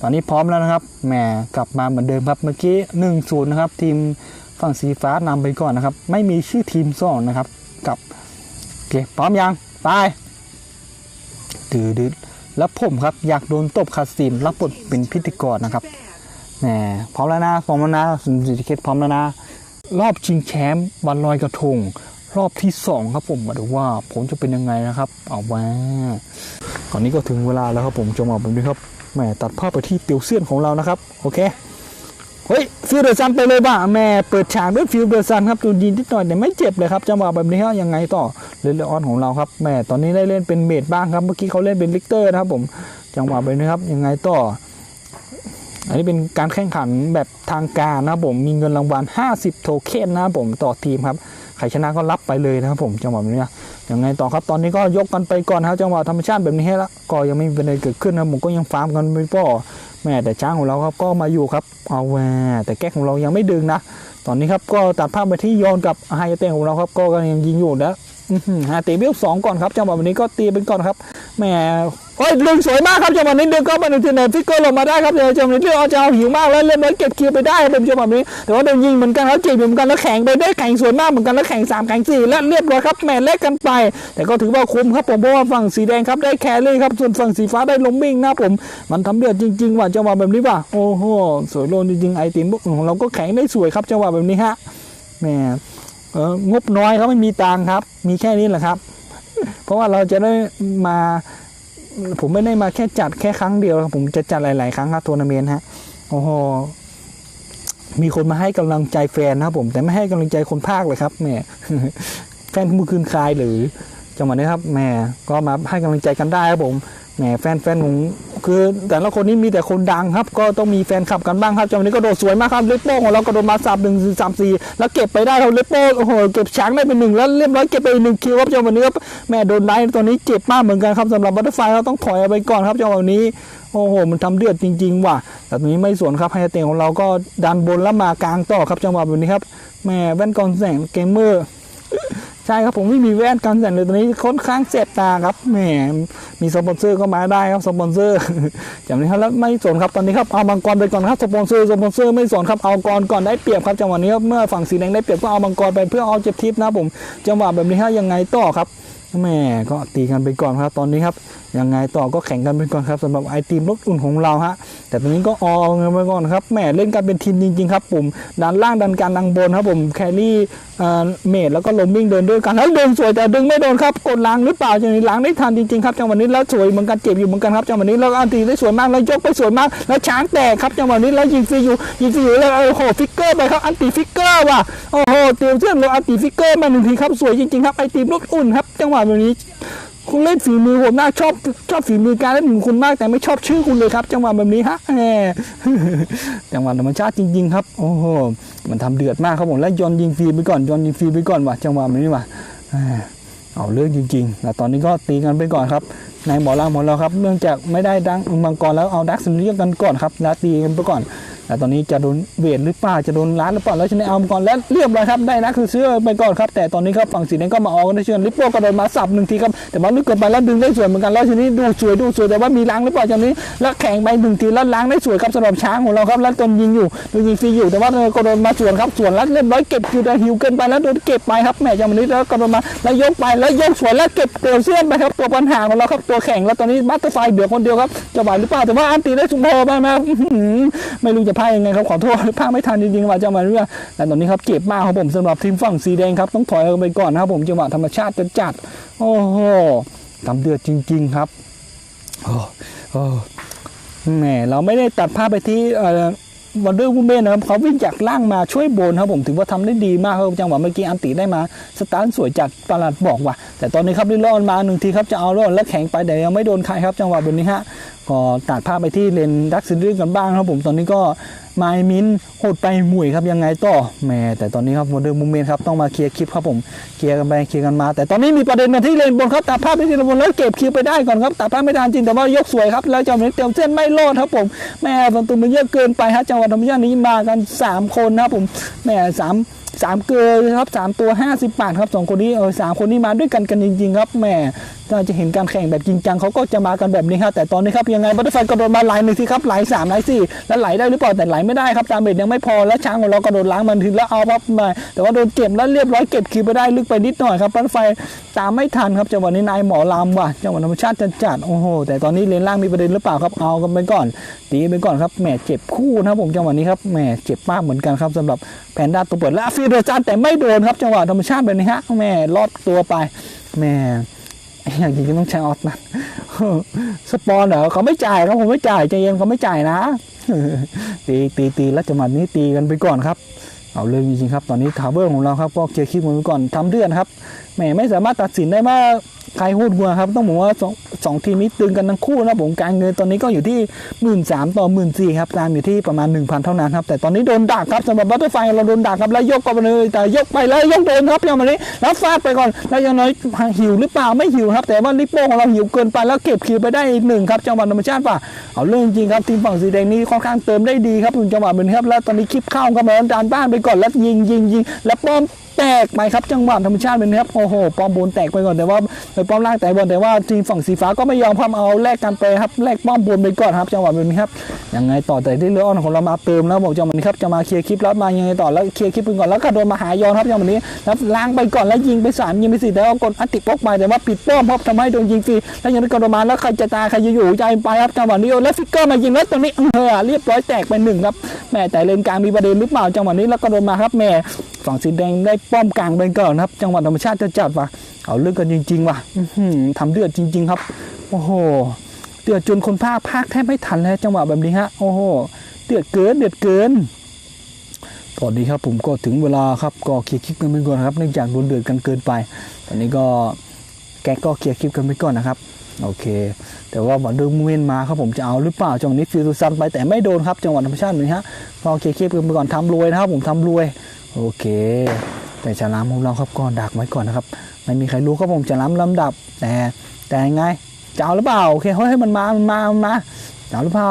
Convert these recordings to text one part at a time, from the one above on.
ตอนนี้พร้อมแล้วนะครับแหมกลับมาเหมือนเดิมครับเมื่อกี้1นศูนย์นะครับ ทีมฝั่งสีฟ้านำไปก่อนนะครับ ไม่มีชื่อทีมสองนะครับกับโอเคพร้อมยังไปดืดดแล้วผมครับอยากโดนตบคาสินรับบทเป็นพิธีกรนะครับแหมพร้อมแล้วนะพร้อมแล้วนะสุนทรเคสพร้อมแล้วนะ รอบชิงแชมป์วันลอยกระทง รอบที่สองครับผมมาดูว่าผมจะเป็นยังไงนะครับ เอาว่าตอนนี้ก็ถึงเวลาแล้วครับผมจงหวะแบบนี้ครับ แหมตัดภาพไปที่เตียวเซียนของเรานะครับ โอเค เฮ้ยฟิลเดอร์ซันไปเลยบ้าแม่เปิดฉากด้วยฟิลเดอร์ซันครับจูนยินนิดหน่อยแต่ไม่เจ็บเลยครับจังหวะแบบนี้ครับยังไงต่อเลนเลออนของเราครับแม่ตอนนี้ได้เล่นเป็นเมดบ้างครับเมื่อกี้เขาเล่นเป็นลิกเตอร์นะครับผมจังหวะแบบนี้ครับยังไงต่อ อันนี้เป็นการแข่งขันแบบทางการนะครับผมมีเงินรางวัล 50 โทเค็นนะครับผมต่อทีมครับ ใครชนะก็รับไปเลยนะครับผมจังหวะแบบนี้ยังไงต่อครับตอนนี้ก็ยกกันไปก่อนครับจังหวะธรรมชาติแบบนี้ให้ละก็ยังไม่มีอะไรเกิดขึ้นนะผมก็ยังฟาร์มกันไม่พอแม่แต่ช้างของเราครับก็มาอยู่ครับเอาแหวแต่แก๊กของเรายังไม่ดึงนะ ตอนนี้ครับก็ตัดภาพไปที่โยนกับไฮเตงของเราครับก็ยังยิงอยู่นะ อหือหาตีเบี้ยวสองก่อนครับจังหวะแบบนี้ก็ตีเป็นก่อนครับแหมโอ้ยดึงสวยมากครับจังหวะนี้ดึงก็มาหนึ่งทีเนฟิกเกอร์ลงมาได้ครับเดี๋ยวจังหวะนี้เรียกเอาจะเอาหิวมากแล้วเล่นแล้วเก็บคิวไปได้ครับเป็นจังหวะนี้แต่ว่าโดนยิงเหมือนกันแล้วเจ็บเหมือนกันแล้วแข่งไปได้แข่งสวยมากเหมือนกันแล้วแข่งสามแข่งสี่และเรียบร้อยครับแหมเล็กกันไป แต่ก็ถือว่าคุ้มครับผมเพราะว่าฝั่งสีแดงครับได้แครี่ครับส่วนฝั่งสีฟ้าได้ล้มวิ่งนะผม มันทำเดือดจริงๆว่ะจังหวะแบบนี้ว่ะโอ้โหสวยโลนจริงๆไอติมของเราก็แข่งได้สวยครับจังหวะแบบนี้ฮะแหม งบน้อยครับไม่มีตังครับ มีแค่นี้แหละครับ เพราะว่าเราจะได้มาผมไม่ได้มาแค่จัดแค่ครั้งเดียวผมจะจัดหลาย ๆ ครั้งครับทัวร์นาเมนต์ฮะโอ้โหมีคนมาให้กำลังใจแฟนนะครับผม แต่ไม่ให้กำลังใจคนภาคเลยครับแหม่แฟนมือคืนคลายหรือจังหวะนี้ครับแหม่ก็มาให้กำลังใจกันได้ครับผมแหมแฟนแฟนของ คือแต่ละคนนี้มีแต่คนดังครับ ก็ต้องมีแฟนคลับกันบ้างครับจังหวะนี้ก็โดดสวยมากครับเลปโป้ของเราก็โดนมาสับหนึ่งสามสี่แล้วเก็บไปได้ครับเลปโป้โอ้โหเก็บช้างได้เป็นหนึ่งแล้วเรียบร้อยเก็บไปหนึ่งคิวครับจังหวะนี้ครับแม่โดนไนท์ตัวนี้เจ็บมากเหมือนกันครับสำหรับบัตเตอร์ไฟเราต้องถอยเอาไปก่อนครับจังหวะนี้โอ้โห มันทำเดือดจริง ๆ ว่ะ แต่ตรงนี้ไม่สวนครับไฮเตงของเราก็ดันบนแล้วมากลางต่อครับจังหวะแบบนี้ครับ แม่แว่นกองแสงเกมเมอร์ ใช่ครับผมไม่มีแว่นกันแสงเลยตอนนี้ค่อนข้างเจ็บตาครับ แหม มีสปอนเซอร์ก็มาได้ครับสปอนเซอร์จังนี้ครับแล้วไม่สนครับตอนนี้ครับเอามังกรไปก่อนครับสปอนเซอร์สปอนเซอร์ไม่สนครับเอากรก่อนได้เปรียบครับจังหวะนี้ครับเมื่อฝั่งสีแดงได้เปรียบก็เอามังกรไปเพื่อเอาเจ็บทิพนะผมจังหวะแบบนี้ครับยังไงต่อครับแม่ก็ตีกันไปก่อนครับตอนนี้ครับ ยังไงต่อก็แข่งกันไปก่อนครับสำหรับไอทีมรถอุ่นของเราฮะแต่ตอนนี้ก็ออเงินไปก่อนครับแหมเล่นกันเป็นทีมจริงๆครับผมดันล่างดันกลางดันบนครับผมแครี่เอ่อเมดแล้วก็ลมวิ่งเดินด้วยกันแล้วเดินสวยแต่ดึงไม่โดนครับกดล้างหรือเปล่าจังหวะนี้ล้างได้ทันจริงๆครับจังหวะนี้แล้วสวยเหมือนกันเจ็บอยู่เหมือนกันครับจังหวะนี้แล้วอันตีได้สวยมากแล้วยกไปสวยมากแล้วช้างแตกครับจังหวะนี้แล้วยิงฟรีอยู่ยิงฟรีอยู่แล้วโอ้โหฟิกเกอร์ไปครับอันตีฟิกเกอร์ว่ะโอ้โหเตียวเชื่อมลงอันตีฟิกเกอร์มาหนึ่งทีครับสวยจริงๆครับไอทีมรถอุ่นครับจังหวะแบบนี้ คุณเล่นฝีมือผมมากชอบชอบฝีมือการเล่นของคุณมากแต่ไม่ชอบชื่อคุณเลยครับ จังหวะแบบนี้ฮะแหมจังหวะธรรมชาติจริง ๆ ครับ โอ้โหมันทำเดือดมากครับผมแล้วยอนยิงฟรีไปก่อนยอนยิงฟรีไปก่อนว่ะจังหวะแบบนี้ว่ะเอาเรื่องจริงๆ แล้วตอนนี้ก็ตีกันไปก่อนครับ ในหมอลางของเราครับ เนื่องจากไม่ได้ดังมังกรแล้วเอาดักซินเรียกกันก่อนครับแล้วตีกันไปก่อน ต่ตอนนี้จะโดนเวทหรือเปล่าจะโดนล้านหรือเปล่าแล้วชนะเอามังกรแล้วเรียบร้อยครับได้นะคือเชื่อไปก่อนครับแต่ตอนนี้ครับฝั่งสีแดงก็มาออกนได้เชื่อลิปโป้ก็โดนมาสับหนึ่งทีครับแต่ว่าลึกเกินไปแล้วดึงได้สวยเหมือนกันแล้วทีนี้ดูสวยดูสวยแต่ว่ามีล้างหรือเปล่าจังนี้แล้วแข่งไปหนึ่งทีแล้วล้างได้สวยครับสำหรับช้างของเราครับแล้วตนยิงอยู่ดนยิงฟรีอยู่แต่ว่าก็โดนมาสวนครับสวนแล้วเรียบร้อยเก็บคิวแต่หิวเกินไปแล้วโดนเก็บไปครับแหมจังหวะนี้แล้วก็โดนมาแล้วยกไปแล้วยกสวนแล้วเก็บเกลียวเสื้อไปครับตัวปัญหาของเราครับตัวแข่งแล้วตอนนี้บัตเตอร์ไฟเดือดคนเดียวครับจะไหวหรือเปล่าแต่ว่าอันตีได้สุงพอไปมาไม่รู้จะพายยังไงครับขอโทษพาไม่ทันจริงๆว่าจังหวะนี้แต่ตอนนี้ครับเจ็บมากครับผมสำหรับทีมฝั่งสีแดงครับต้องถอยออกไปก่อนนะครับผมจังหวะธรรมชาติจะจัดโอ้โหทำเดือดจริง ๆครับโอ้โอ้แหมเราไม่ได้ตัดภาพไปที่วันเดอร์วูแมนนะครับเขาวิ่งจากล่างมาช่วยโบนครับผมถือว่าทำได้ดีมากครับจังหวะเมื่อกี้อันติได้มาสตาร์ทสวยจากตลาดบอกว่ะแต่ตอนนี้ครับได้รอดมาหนึ่งทีครับจะเอารอดและแข็งไปแต่ยังไม่โดนใครครับจังหวะแบบนี้ฮะ ก็ตัดภาพไปที่เลนดักซินรีกันบ้างครับผมตอนนี้ก็ ไมายมินโหดไปหมุยครับยังไงต่อแหม่แต่ตอนนี้ครับวันเดอร์วูแมนครับต้องมาเคลียร์คลิปครับผมเคลียร์กันไปเคลียร์กันมา แต่ตอนนี้มีประเด็นมาที่เลนบนครับตัดภาพไปที่เลนบนแล้วเก็บคิวไปได้ก่อนครับตัดภาพไม่ทันจริงแต่ว่ายกสวยครับแล้วจังหวะเต็มเส้นไม่รอดครับผมแม่ประตูมันเยอะเกินไปฮะจังหวะธรรมชาตินี้มากัน 3 คนนะครับผมแม่สามสามเกลือครับสามตัวห้าสิบบาทครับสองคนนี้เออสามคนนี้มาด้วยกันกันจริงๆครับแหมถ้าจะเห็นการแข่งแบบจริงจังเขาก็จะมากันแบบนี้ครับแต่ตอนนี้ครับยังไงบัตเตอร์ไฟกระโดดมาไหลหนึ่งทีครับไหลสามไหลสี่แล้วไหลได้หรือเปล่าแต่ไหลไม่ได้ครับตามเบ็ดยังไม่พอแล้วช้างของเรากระโดดล้างมันทีแล้วเอาครับมาแต่ว่าโดนเก็บแล้วเรียบร้อยเก็บคิวไปได้ลึกไปนิดหน่อยครับบัตเตอร์ไฟตามไม่ทันครับจังหวะนี้นายหมอลำว่ะจังหวะธรรมชาติจัดโอ้โหแต่ตอนนี้เลนล่างมีประเด็นหรือเปล่าครับเอากันไปก่อนตีไปก่อนครับแหมเจ็บคู่นะครับผมจังหวะนี้ครับแหมเจ็บมากเหมือนกันครับสำหรับแพนด้าตัวเปิดและฟิโดจานแต่ไม่โดนครับจังหวะธรรมชาติแบบนี้ฮะแหมรอดตัวไปแหม อย่างจริงๆต้องใช้ออสนะสปอนเหรอเขาไม่จ่ายครับผมไม่จ่ายใจเย็นเขาไม่จ่ายนะตีตีตีแล้วจังหวะนี้ตีกันไปก่อนครับเอาเลยจริงๆครับตอนนี้ทาวเวอร์ของเราครับก็เคลียร์คลิปมันไปก่อนทำเดือนครับแหมไม่สามารถตัดสินได้ว่าใครโหดกว่าครับ ต้องบอกว่าสอง สองทีมนี้ตึงกันทั้งคู่นะผมการเงินตอนนี้ก็อยู่ที่หมื่นสามต่อหมื่นสี่ครับตามอยู่ที่ประมาณ 1,000 เท่านั้นครับ แต่ตอนนี้โดนดักครับสำหรับบัตเตอร์ไฟเราโดนดักครับแล้วยกก็ไปเลยแต่ยกไปแล้วยกโดนครับอย่างนี้แล้วฟาดไปก่อนแล้วยังน้อยหิวหรือเปล่าไม่หิวครับ แต่ว่าลิปโป้ของเราหิวเกินไปแล้วเก็บคิวไปได้อีกหนึ่งครับจังหวะธรรมชาติป่ะเอาเรื่องจริงครับทีมฝั่งสีแดงนี้ค่อนข้างเติมได้ดีครับคุณจังหวะเป็นครับแล้วตอนนี้คลิปเข้าก็มาดานบ้านไปก่อนแล้วยิงยิงยิงแล้วป้อม แตกไปครับจังหวะธรรมชาติเป็นครับโอ้โหปอมบนแตกไปก่อนแต่ว่าไปป้อมล่างแตกบนแต่ว่าทีมฝั่งสีฟ้าก็ไม่ยอมพัมเอาแลกกันไปครับแลกป้อมบนไปก่อนครับ จังหวะแบบนี้ครับยังไงต่อแต่ที่เรือออนของเรามาเติมแล้วบอกจังหวะนี้ครับจะมาเคลียร์คลิปแล้วมายังไงต่อแล้วเคลียร์คลิปไปก่อนแล้วก็โดนมาหายอนครับจังหวะนี้แล้วล้างไปก่อนแล้วยิงไปสามยิงไปสี่แต่ว่ากดอัติปกไปแต่ว่าปิดป้อมเพราะทำให้โดนยิงฟรีแล้วยังได้กระโดดมาแล้วใครจะตายใครจะอยู่ใจไปครับจังหวะนี้แล้วฟิกเกอร์มายิงแล้วตรงนี้เออเรียบร้อยแตกไปหนึ่งครับแม่แต่เลนกลางมีประเด็นหรือเปล่าจังหวะนี้แล้วก็โดนมาครับแม่ ฝั่งสีแดงได้ป้อมกลางไปก่อนครับ จังหวัดธรรมชาติจะจัดว่ะเอาเรื่องกันจริง ๆ ว่ะอื้อหือทำเดือดจริง ๆ ครับ โอ้โหเดือดจนคนภาคภาคแทบไม่ทันแล้วจังหวะแบบนี้ฮะโอ้โหเดือดเกินเดือดเกินตอนนี้ครับผมก็ถึงเวลาครับก็เคลียร์คลิปกันไปก่อนครับเนื่องจากโดนเดือดกันเกินไป ตอนนี้ก็แกก็เคลียร์คลิปกันไปก่อนนะครับโอเค แต่ว่าวันเดิมเวนมาครับผมจะเอาหรือเปล่าจังหวะนี้ฟิลซันไปแต่ไม่โดนครับจังหวะธรรมชาตินี้ฮะก็เคลียร์คลิปกันไปก่อนทำรวยนะครับผมทำรวย โอเค แต่ฉลามของเราครับก็ดักไว้ก่อนนะครับ ไม่มีใครรู้ครับผมฉลามลำดับ แต่แต่ยังไงจะเอาหรือเปล่าโอเคเฮ้ยมันมา มันมา มันมาจะเอาหรือเปล่า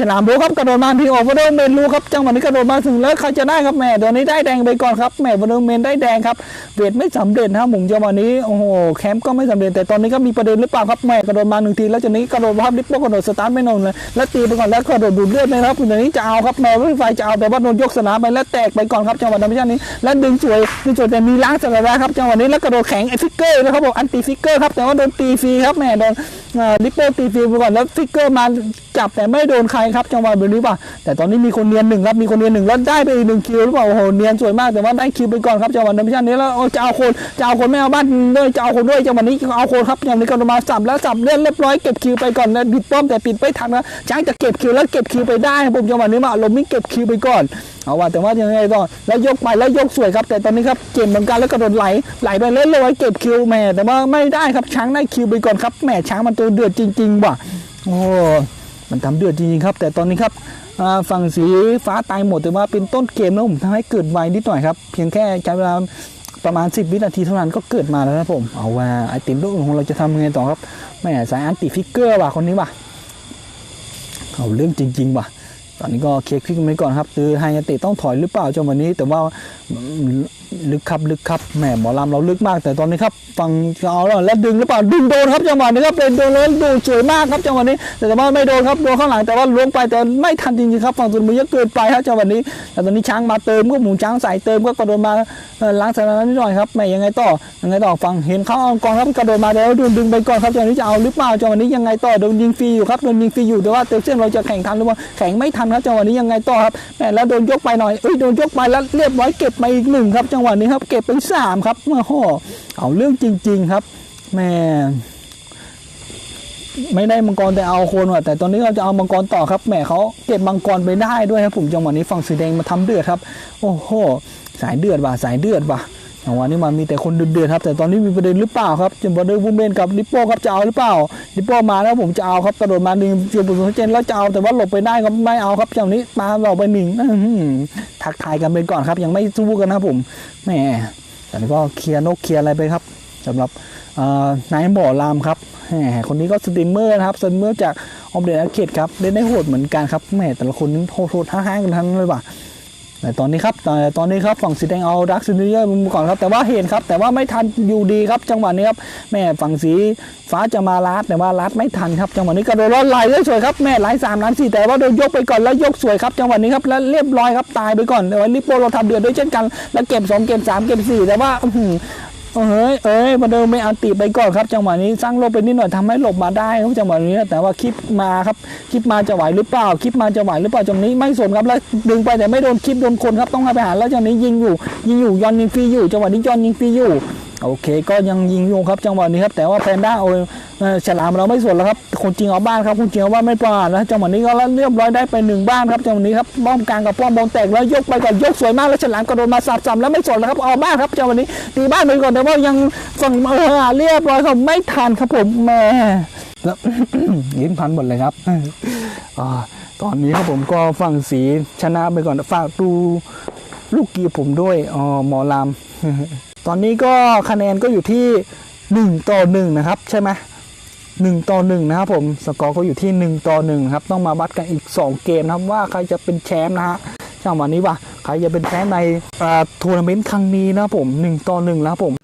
ฉลามรู้ครับกระโดดมาทีออกมาเดิมเมนรู้ครับจังหวะนี้กระโดดมาถึงแล้วใครจะได้ครับแม่เดี๋ยวนี้ได้แดงไปก่อนครับแม่วันเดิมเมนได้แดงครับเวทไม่สำเร็จนะครับผมจังหวะนี้โอ้โหแคมป์ก็ไม่สำเร็จแต่ตอนนี้ก็มีประเด็นหรือเปล่าครับแม่กระโดดมาหนึ่งทีแล้วจากนี้กระโดดภาพลิปโป้กระโดดสตาร์ทไม่นอนเลยแล้วตีไปก่อนแล้วกระโดดดูดเลือดเลยนะครับตอนนี้จะเอาครับแม่รถไฟจะเอาแต่ว่าโดนยกสนามไปแล้วแตกไปก่อนครับจังหวะธรรมชาตินี้แล้วดึงสวยดึงสวยแต่มีล้างสลับแล้วครับจังหวะนี้แล้วกระโดดแข็งไอ้ฟิกเกอร์นะครับบอกอันตีฟิกเกอร์ครับแต่ว่าโดนตีฟรีครับแม่โดน ลิปโป้ตีฟรีไปก่อนแล้วฟิกเกอร์มาจับแต่ไม่โดนใครครับจังหวะแบบนี้ป่ะแต่ตอนนี้มีคนเนียนหนึ่งครับมีคนเนียนหนึ่งแล้วได้ไปอีกหนึ่งคิวหรือเปล่าโอ้โหเนียนสวยมากแต่ว่าได้คิวไปก่อนครับจังหวะธรรมชาตินี้แล้วจะเอาคนจะเอาคนไม่เอาบ้านด้วยจะเอาคนด้วยจังหวะนี้เอาคนครับจังหวะนี้กระโดดมาสับแล้วสับเล่นเรียบร้อยเก็บคิวไปก่อนแล้วปิดป้อมแต่ปิดไม่ทันนะช้างจะเก็บคิวแล้วเก็บคิวไปได้ครับผมจังหวะนี้มาลมไม่เก็บคิวไปก่อนเอาว่าแต่ว่ายังไงต่อแล้วยกไปแล้วยกสวยครับ แต่ตอนนี้ครับเก็บเหมือนกันแล้วกระโดดไหลไหลไปเล่นเลยเก็บคิวแม่แต่ว่าไม่ได้ครับช้างได้คิวไปก่อนครับแม่ช้างมันตัวเดือดจริง ๆ ว่ะโอ้มันทำเดือดจริงๆครับ แต่ตอนนี้ครับฝั่งสีฟ้าตายหมดแต่ว่าเป็นต้นเกมแล้วผมทำให้เกิดไวนิดหน่อยครับเพียงแค่ใช้เวลาประมาณ 10 วินาทีเท่านั้นก็เกิดมาแล้วนะผมเอาว่าไอติมลูกของเราจะทำยังไงต่อครับแม่สายอันติฟิกเกอร์ว่ะคนนี้ว่ะเอาเรื่องจริง ๆ ว่ะ ตอนนี้ก็เคลียร์คลิกกันไปก่อนครับ คือไฮยาติต้องถอยหรือเปล่าจังวันนี้ แต่ว่า ลึกครับลึกครับแหมหมอลำเราลึกมาก แต่ตอนนี้ครับฟังเอาแล้วแล้วดึงหรือเปล่าดึงโดนครับจังหวะนี้ครับเป็นโดนแล้วดูสวยมากครับจังหวะนี้ แต่ว่าไม่โดนครับโดนข้างหลังแต่ว่าล้วงไปแต่ไม่ทันจริงๆครับฝั่งตุนมือเยอะเกินไปครับจังหวะนี้แต่ตอนนี้ช้างมาเติมก็หมูช้างใส่เติมก็กระโดดมาล้างสนามนิดหน่อยครับแหมยังไงต่อยังไงต่อฟังเห็นเขาเอากองครับกระโดดมาแล้วโดนดึงไปก่อนครับจังหวะนี้จะเอาหรือเปล่าจังหวะนี้ยังไงต่อโดนยิงฟรีอยู่ครับโดนยิงฟรีอยู่แต่ว่าเตลเซียนเราจะแข่งทันหรือเปล่าแข่งไม่ทันครับจังหวะนี้ยังไงต่อครับแหมแล้วโดนยกไปหน่อยเอ้ยโดนยกไปแล้วเรียบร้อยเก็บมาอีกหนึ่งครับจังหวะนี้ครับ เก็บเป็นสามครับโอ้โหเอาเรื่องจริง ๆครับแม่ไม่ได้มังกรแต่เอาโคนว่ะแต่ตอนนี้เราจะเอามังกรต่อครับแหมเขาเก็บมังกรไปได้ด้วยครับผมจังหวะนี้ฝั่งสีแดงมาทำเดือดครับ โอ้โห สายเดือดว่ะสายเดือดว่ะ จังหวะนี้มันมีแต่คนเดือดๆครับ แต่ตอนนี้มีประเด็นหรือเปล่าครับจังหวะเดินบูเบนกับลิปโป้ครับจะเอาหรือเปล่าลิปโป้มาแล้วผมจะเอาครับกระโดดมาหนึ่งเจียบบุญเจนแล้วจะเอาแต่ว่าหลบไปได้ครับไม่เอาครับจังหวนี้มาหลบไปหนึ่งทักทายกันไปก่อนครับ ยังไม่สู้กันนะผมแหมแต่ก็เคลียร์นกเคลียร์อะไรไปครับสำหรับนายหมอรามครับแหมคนนี้ก็สตรีมเมอร์นะครับสตรีมเมอร์จากออมเดนอาร์เคดครับเล่นได้โหดเหมือนกันครับแหมแต่ละคนนี่โหดๆห้างๆกันทั้งเลยว่ะ แต่ตอนนี้ครับตอนตอนนี้ครับฝั่งสีแดงเอาดักซินเนียมาก่อนครับแต่ว่าเห็นครับแต่ว่าไม่ทันอยู่ดีครับจังหวะนี้ครับแม่ฝั่งสีฟ้าจะมาลัดแต่ว่าลัดไม่ทันครับจังหวะนี้กระโดดรอดไหลได้สวยครับแม่ไหลสามล้านสี่แต่ว่าโดนยกไปก่อนแล้วยกสวยครับจังหวะนี้ครับแล้วเรียบร้อยครับตายไปก่อนแต่ว่าลิปโปเราทำเดือดด้วยเช่นกัน แล้วเก็บสองเก็บสามเก็บสี่แต่ว่า อื้อหือเอ้ยเอ้ยมาเดินไม่อันติไปก่อนครับ จังหวะนี้สร้างโลบไปนิดหน่อยทำให้หลบมาได้ครับจังหวะนี้แต่ว่าคลิปมาครับคลิปมาจะไหวหรือเปล่าคลิปมาจะไหวหรือเปล่าจังนี้ไม่สนครับแล้วดึงไปแต่ไม่โดนคลิปโดนคนครับต้องให้ไปหาแล้วจังนี้ยิงอยู่ยิงอยู่ยอนยิงฟรีอยู่จังหวะนี้ยอนยิงฟรีอยู่ โอเคก็ยังยิงอยู่ครับจังหวะนี้ครับแต่ว่าแพนด้าเอาเอ่อฉลามเราไม่สนแล้วครับคนจริงเอาบ้านครับคนจริงเอาบ้านไม่ปลาดแล้วจังหวะนี้ก็เรียบร้อยได้ไปหนึ่งบ้านครับจังหวะนี้ครับป้อมกลางกับป้อมบอลแตกแล้วยกไปก่อนยกสวยมากแล้วฉลามกระโดดมาสับซ้ำแล้วไม่สนแล้วครับเอาบ้านครับจังหวะนี้ตีบ้านไปก่อนแต่ว่ายังฝั่งเออเรียบร้อยครับไม่ทันครับผมแม่แล้วยิ้มพันหมดเลยครับอตอนนี้ครับผมก็ฝั่งสีชนะไปก่อนฝากดูลูกกีผมด้วยอ๋อหมอลาม ตอนนี้ก็คะแนนก็อยู่ที่หนึ่งต่อหนึ่งนะครับ ใช่ไหมหนึ่งต่อหนึ่งนะครับผมสกอร์ก็อยู่ที่หนึ่งต่อหนึ่งครับต้องมาวัดกันอีกสองเกมนะครับว่าใครจะเป็นแชมป์นะฮะจังหวะนี้ว่าใครจะเป็นแชมป์ในทัวร์นาเมนต์ครั้งนี้นะผมหนึ่งต่อหนึ่งนะครับผม